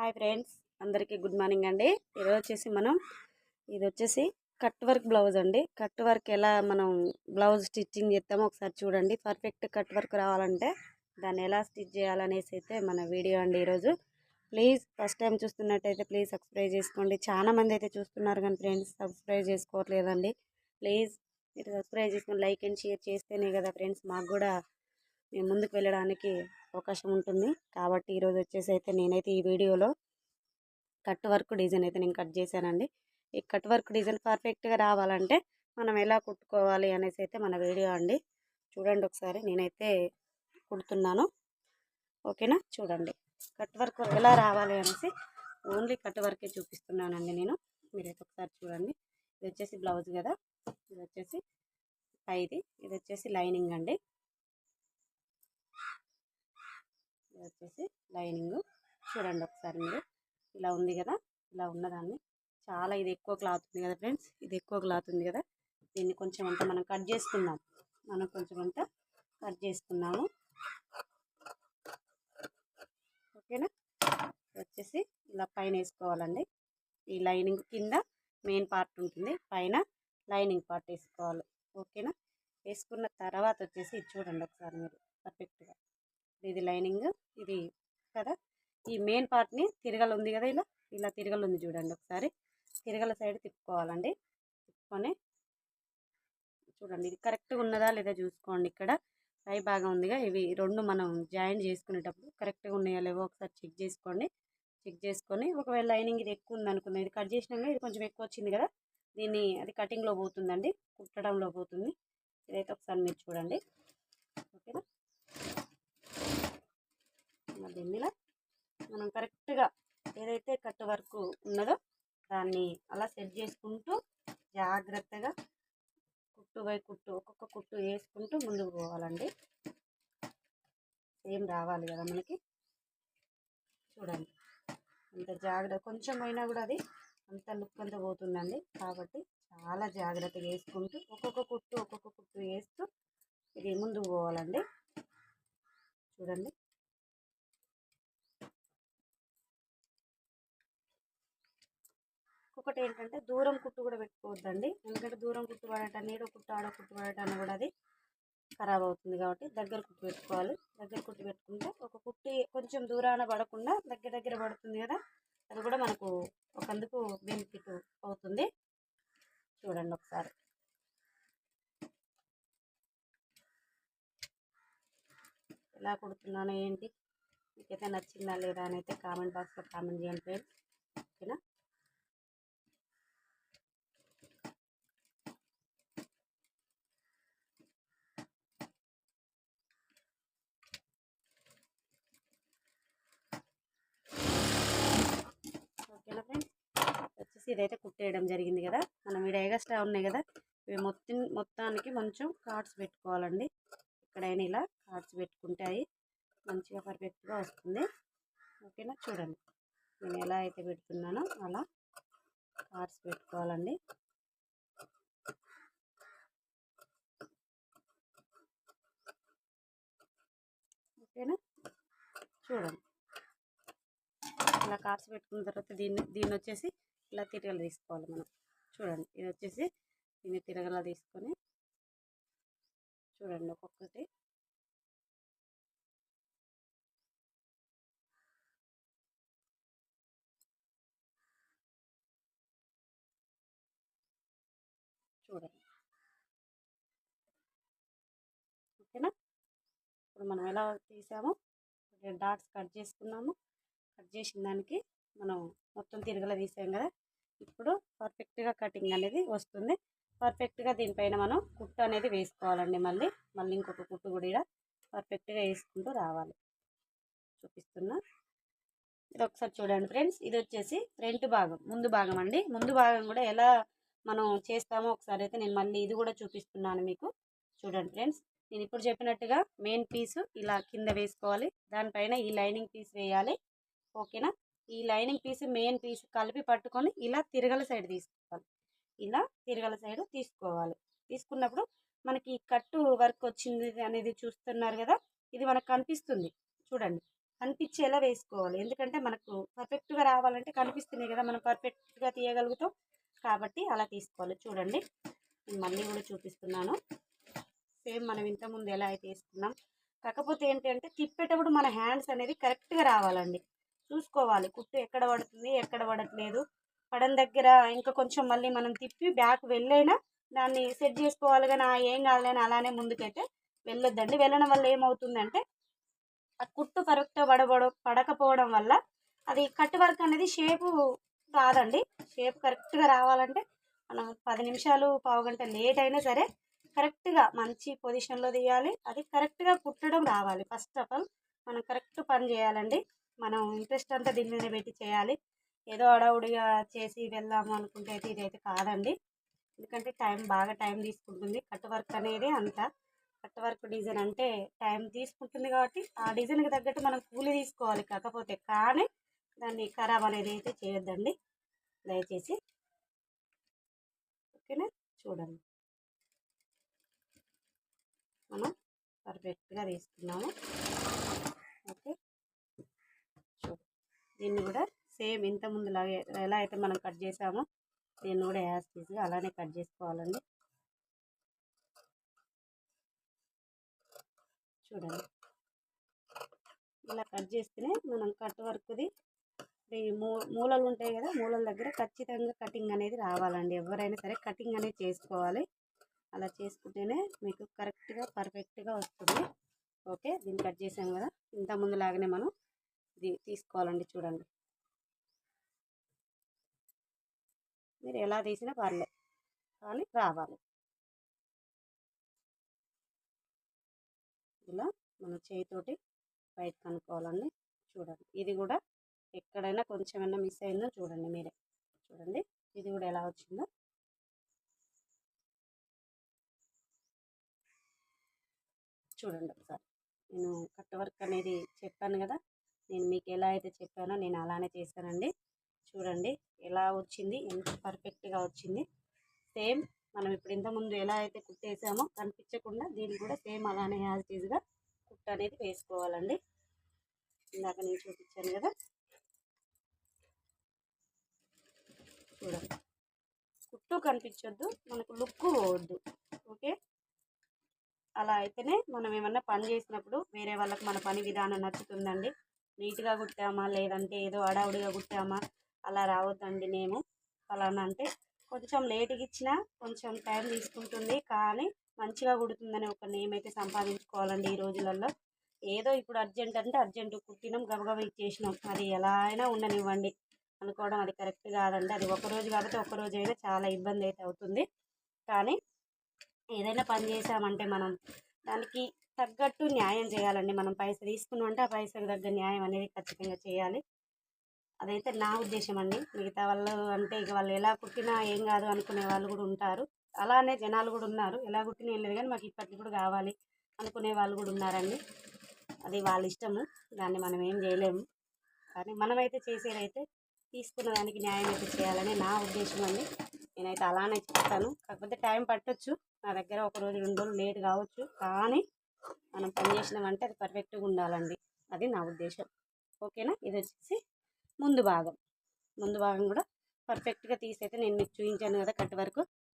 Hi friends అందరికీ good morning అండి. ఈరోజు వచ్చేసి మనం ఇది వచ్చేసి కట్ వర్క్ బ్లౌజ్ అండి. కట్ వర్క్ ఎలా మనం బ్లౌజ్ స్టిచ్చింగ్ చేస్తామో ఒకసారి చూడండి. పర్ఫెక్ట్ కట్ వర్క్ రావాలంటే దాన్ని ఎలా స్టిచ్ చేయాలనేసి అయితే మన వీడియో అండి ఈరోజు. ప్లీజ్ ఫస్ట్ టైం చూస్తున్నట్టయితే ప్లీజ్ సబ్స్క్రైబ్ చేసుకోండి. చాలా మంది అయితే చూస్తున్నారు కానీ ఫ్రెండ్స్ సబ్స్క్రైబ్ చేసుకోవట్లేదండి. ప్లీజ్ మీరు సబ్స్క్రైబ్ చేసుకొని లైక్ అండ్ షేర్ చేస్తేనే కదా ఫ్రెండ్స్ మాకు కూడా మేము ముందుకు వెళ్ళడానికి అవకాశం ఉంటుంది. కాబట్టి ఈరోజు వచ్చేసి అయితే నేనైతే ఈ వీడియోలో కట్ వర్క్ డిజైన్ అయితే నేను కట్ చేశానండి. ఈ కట్ వర్క్ డిజైన్ పర్ఫెక్ట్గా రావాలంటే మనం ఎలా కుట్టుకోవాలి అనేసి అయితే మన వీడియో అండి. చూడండి ఒకసారి నేనైతే కుడుతున్నాను. ఓకేనా? చూడండి. కట్ వర్క్ ఎలా రావాలి అనేసి ఓన్లీ కట్ వర్కే చూపిస్తున్నానండి నేను. మీరైతే ఒకసారి చూడండి. ఇది వచ్చేసి బ్లౌజ్ కదా? ఇది వచ్చేసి పైది. ఇది వచ్చేసి లైనింగ్ అండి. ఇది వచ్చేసి లైనింగ్. చూడండి ఒకసారి మీరు. ఇలా ఉంది కదా? ఇలా ఉన్నదాన్ని. చాలా ఇది ఎక్కువ క్లాత్ ఉంది కదా ఫ్రెండ్స్? ఇది ఎక్కువ క్లాత్ ఉంది కదా? దీన్ని కొంచెం అంతా మనం కట్ చేసుకుందాం. మనం కొంచెం అంతా కట్ చేసుకున్నాము. ఓకేనా? వచ్చేసి ఇలా పైన వేసుకోవాలండి. ఈ లైనింగ్ కింద మెయిన్ పార్ట్ ఉంటుంది. పైన లైనింగ్ పార్ట్ వేసుకోవాలి. ఓకేనా? వేసుకున్న తర్వాత వచ్చేసి ఇది చూడండి ఒకసారి మీరు. పర్ఫెక్ట్గా. ఇది లైనింగ్ ఇది కదా? ఈ మెయిన్ పార్ట్ని తిరగలు ఉంది కదా ఇలా? ఇలా తిరగలు ఉంది చూడండి ఒకసారి. తిరగల సైడ్ తిప్పుకోవాలండి. తిప్పుకొని చూడండి ఇది కరెక్ట్గా ఉన్నదా లేదా చూసుకోండి ఇక్కడ. పై భాగం ఉందిగా ఇవి రెండు మనం జాయిన్ చేసుకునేటప్పుడు కరెక్ట్గా ఉన్నాయా లేవో ఒకసారి చెక్ చేసుకోండి. చెక్ చేసుకొని ఒకవేళ లైనింగ్ ఇది ఎక్కువ ఉంది ఇది కట్ చేసినాక ఇది కొంచెం ఎక్కువ వచ్చింది కదా? దీన్ని అది కటింగ్లో పోతుందండి కుట్టడంలో పోతుంది. ఇదైతే ఒకసారి మీరు చూడండి. ఓకేనా? దీనిలో మనం కరెక్ట్గా ఏదైతే కట్ వర్క్ ఉన్నదో దాన్ని అలా సెట్ చేసుకుంటూ జాగ్రత్తగా కుట్టు బై కుట్టు ఒక్కొక్క కుట్టు వేసుకుంటూ ముందుకు పోవాలండి. సేమ్ రావాలి కదా మనకి? చూడండి. అంత జాగ్రత్త కొంచెం అయినా కూడా అది అంత లుక్ అంతా పోతుందండి. కాబట్టి చాలా జాగ్రత్తగా వేసుకుంటూ ఒక్కొక్క కుట్టు ఒక్కొక్క కుట్టు వేస్తూ ఇది ముందుకు పోవాలండి. చూడండి. ఇంకొకటి ఏంటంటే దూరం కుట్టు కూడా పెట్టుకోవద్దండి. ఎందుకంటే దూరం కుట్టు పడటాన్ని నీడ కుట్టు ఆడ కుట్టు పడటాన్ని కూడా అది ఖరాబ్ అవుతుంది కాబట్టి దగ్గర కుట్టు పెట్టుకోవాలి. దగ్గర కుట్టు పెట్టుకుంటే ఒక కుట్టి కొంచెం దూరాన పడకుండా దగ్గర దగ్గర పడుతుంది కదా అది కూడా మనకు ఒకందుకు బెనిఫిట్ అవుతుంది. చూడండి ఒకసారి. ఎలా కుడుతున్నాను ఏంటి? మీకైతే నచ్చిందా లేదా అని అయితే కామెంట్ బాక్స్లో కామెంట్ చేయండి ఫ్రెండ్స్. ఓకేనా ఫ్రెండ్స్ వచ్చేసి ఇదైతే కుట్టేయడం జరిగింది కదా. మనం ఇక్కడ ఎగస్ట్రా ఉన్నాయి కదా. ఇవి మొత్తం మొత్తానికి కొంచెం కార్డ్స్ పెట్టుకోవాలండి. ఎక్కడైనా ఇలా కార్డ్స్ పెట్టుకుంటాయి. మంచిగా పర్ఫెక్ట్గా వస్తుంది. ఓకేనా? చూడండి. నేను ఎలా అయితే పెడుతున్నానో అలా కార్డ్స్ పెట్టుకోవాలండి. ఓకేనా? చూడండి. ఇలా కార్డ్స్ పెట్టుకున్న తర్వాత దీన్ని దీన్ని వచ్చేసి ఇలా తిరగలు తీసుకోవాలి మనం. చూడండి ఇది వచ్చేసి దీన్ని తిరగలా తీసుకొని చూడండి ఒక్కొక్కటి. చూడండి. ఓకేనా? ఇప్పుడు మనం ఎలా తీసామో డాట్స్ కట్ చేసుకున్నాము. కట్ చేసిన దానికి మనం మొత్తం తిరగల తీసాం కదా? ఇప్పుడు పర్ఫెక్ట్గా కటింగ్ అనేది వస్తుంది. పర్ఫెక్ట్గా దీనిపైన మనం కుట్టు అనేది వేసుకోవాలండి మళ్ళీ. మళ్ళీ ఇంకొక కుట్టు కూడా పర్ఫెక్ట్గా వేసుకుంటూ రావాలి. చూపిస్తున్నా. ఇది ఒకసారి చూడండి ఫ్రెండ్స్. ఇది వచ్చేసి ఫ్రంట్ భాగం ముందు భాగం అండి. ముందు భాగం కూడా ఎలా మనం చేస్తామో ఒకసారి అయితే నేను మళ్ళీ ఇది కూడా చూపిస్తున్నాను మీకు. చూడండి ఫ్రెండ్స్. నేను ఇప్పుడు చెప్పినట్టుగా మెయిన్ పీసు ఇలా కింద వేసుకోవాలి. దానిపైన ఈ లైనింగ్ పీస్ వేయాలి. ఓకేనా? ఈ లైనింగ్ పీస్ మెయిన్ పీస్ కలిపి పట్టుకొని ఇలా తిరగల సైడ్ తీసుకోవాలి. ఇలా తిరగల సైడ్ తీసుకోవాలి. తీసుకున్నప్పుడు మనకి కట్టు వర్క్ వచ్చింది అనేది చూస్తున్నారు కదా ఇది మనకు కనిపిస్తుంది. చూడండి కనిపించేలా వేసుకోవాలి. ఎందుకంటే మనకు పర్ఫెక్ట్గా రావాలంటే కనిపిస్తున్నాయి కదా మనం పర్ఫెక్ట్గా తీయగలుగుతాం. కాబట్టి అలా తీసుకోవాలి. చూడండి నేను మళ్ళీ కూడా చూపిస్తున్నాను. సేమ్ మనం ఇంతకుముందు ఎలా అయితే వేసుకున్నాం. కాకపోతే ఏంటంటే తిప్పేటప్పుడు మన హ్యాండ్స్ అనేది కరెక్ట్గా రావాలండి. చూసుకోవాలి. కుట్టు ఎక్కడ పడుతుంది ఎక్కడ పడట్లేదు. పడని దగ్గర ఇంకా కొంచెం మళ్ళీ మనం తిప్పి బ్యాక్ వెళ్ళైనా దాన్ని సెట్ చేసుకోవాలి కానీ ఏం కాదులేని అలానే ముందుకైతే వెళ్ళొద్దండి. వెళ్ళడం వల్ల ఏమవుతుందంటే ఆ కుట్టు కరెక్ట్గా పడబడ పడకపోవడం వల్ల అది కట్ వర్క్ అనేది షేపు రాదండి. షేప్ కరెక్ట్గా రావాలంటే మనం పది నిమిషాలు పావు గంట లేట్ అయినా సరే కరెక్ట్గా మంచి పొజిషన్లో తీయాలి అది కరెక్ట్గా కుట్టడం రావాలి. ఫస్ట్ ఆఫ్ ఆల్ మనం కరెక్ట్ పని చేయాలండి. మనం ఇంట్రెస్ట్ అంతా దీని మీద పెట్టి చేయాలి. ఏదో అడవుడిగా చేసి వెళ్దాము అనుకుంటే అయితే ఇదైతే కాదండి. ఎందుకంటే టైం బాగా టైం తీసుకుంటుంది. కట్ వర్క్ అనేది అంత. కట్ వర్క్ డిజైన్ అంటే టైం తీసుకుంటుంది కాబట్టి ఆ డిజైన్కి తగ్గట్టు మనం కూలి తీసుకోవాలి కాకపోతే. కానీ దాన్ని ఖరాబ్ అనేది అయితే చేయొద్దండి. దయచేసి. ఓకేనా? చూడండి. మనం పర్ఫెక్ట్గా తీసుకున్నాము. ఓకే. దీన్ని కూడా సేమ్ ఇంత ముందులాగే ఎలా అయితే మనం కట్ చేసామో దీన్ని కూడా యాజ్ పీస్గా అలానే కట్ చేసుకోవాలండి. చూడండి. ఇలా కట్ చేస్తేనే మనం కట్ వర్క్ది మూ మూలలు ఉంటాయి కదా మూలల దగ్గర ఖచ్చితంగా కటింగ్ అనేది రావాలండి. ఎవరైనా సరే కటింగ్ అనేది చేసుకోవాలి. అలా చేసుకుంటేనే మీకు కరెక్ట్గా పర్ఫెక్ట్గా వస్తుంది. ఓకే దీన్ని కట్ చేసాం కదా. ఇంత ముందు లాగానే మనం ఇది తీసుకోవాలండి చూడండి. మీరు ఎలా తీసినా పర్లేదు కానీ రావాలి. ఇలా మన చేయితోటి బయట కనుక్కోవాలండి చూడండి. ఇది కూడా ఎక్కడైనా కొంచెమైనా మిస్ అయిందో చూడండి మీరే. చూడండి ఇది కూడా ఎలా వచ్చిందో. చూడండి ఒకసారి. నేను కట్ వర్క్ అనేది చెప్పాను కదా నేను మీకు ఎలా అయితే చెప్పానో నేను అలానే చేశానండి. చూడండి ఎలా వచ్చింది ఎంత పర్ఫెక్ట్గా వచ్చింది. సేమ్ మనం ఇప్పుడు ఇంతకుముందు ఎలా అయితే కుట్టేసామో కనిపించకుండా దీన్ని కూడా సేమ్ అలానే యాజ్ టీజ్గా కుట్ట అనేది వేసుకోవాలండి. ఇందాక నేను చూపించాను కదా. చూడండి. కుట్టు కనిపించొద్దు మనకు లుక్ పోవద్దు. ఓకే? అలా అయితేనే మనం ఏమన్నా పని చేసినప్పుడు వేరే వాళ్ళకి మన పని విధానం నచ్చుతుందండి. నీట్గా కుట్టామా? లేదంటే ఏదో అడావుడిగా కుట్టామా? అలా రావద్దండి మేము. ఫలానా అంటే కొంచెం లేట్గా ఇచ్చినా కొంచెం టైం తీసుకుంటుంది. కానీ మంచిగా కుడుతుందని ఒక నేమ్ అయితే సంపాదించుకోవాలండి ఈ రోజులలో ఏదో ఇప్పుడు అర్జెంట్ అంటే అర్జెంట్ కుట్టినాం గబగబ ఇచ్చేసినాం. అది ఎలా అయినా ఉండనివ్వండి. అనుకోవడం అది కరెక్ట్ కాదండి. అది ఒక రోజు కాబట్టి ఒక రోజు అయినా చాలా ఇబ్బంది అయితే అవుతుంది. కానీ ఏదైనా పని చేసామంటే మనం దానికి తగ్గట్టు న్యాయం చేయాలండి. మనం పైసలు తీసుకున్నామంటే ఆ పైసలకు తగ్గ న్యాయం అనేది ఖచ్చితంగా చేయాలి. అదైతే నా ఉద్దేశం అండి. మిగతా వాళ్ళు అంటే ఇక వాళ్ళు ఎలా కుట్టినా ఏం కాదు అనుకునే వాళ్ళు కూడా ఉంటారు. అలానే జనాలు కూడా ఉన్నారు. ఎలా కుట్టినా ఏం లేదు కానీ మాకు ఇప్పటికి కూడా కావాలి అనుకునే వాళ్ళు కూడా ఉన్నారండి. అది వాళ్ళ ఇష్టము. దాన్ని మనం ఏం చేయలేము. కానీ మనమైతే చేసేదైతే తీసుకున్న దానికి న్యాయం అయితే చేయాలని నా ఉద్దేశం అండి. నేనైతే అలానే చెప్తాను కాకపోతే టైం పట్టొచ్చు. నా దగ్గర ఒక రోజు రెండు రోజులు లేట్ కావచ్చు. కానీ మనం పని చేసినామంటే అది పర్ఫెక్ట్గా ఉండాలండి. అది నా ఉద్దేశం. ఓకేనా ఇది వచ్చేసి ముందు భాగం. ముందు భాగం కూడా పర్ఫెక్ట్గా తీసి అయితే నేను మీకు చూపించాను కదా కట్ వరకు.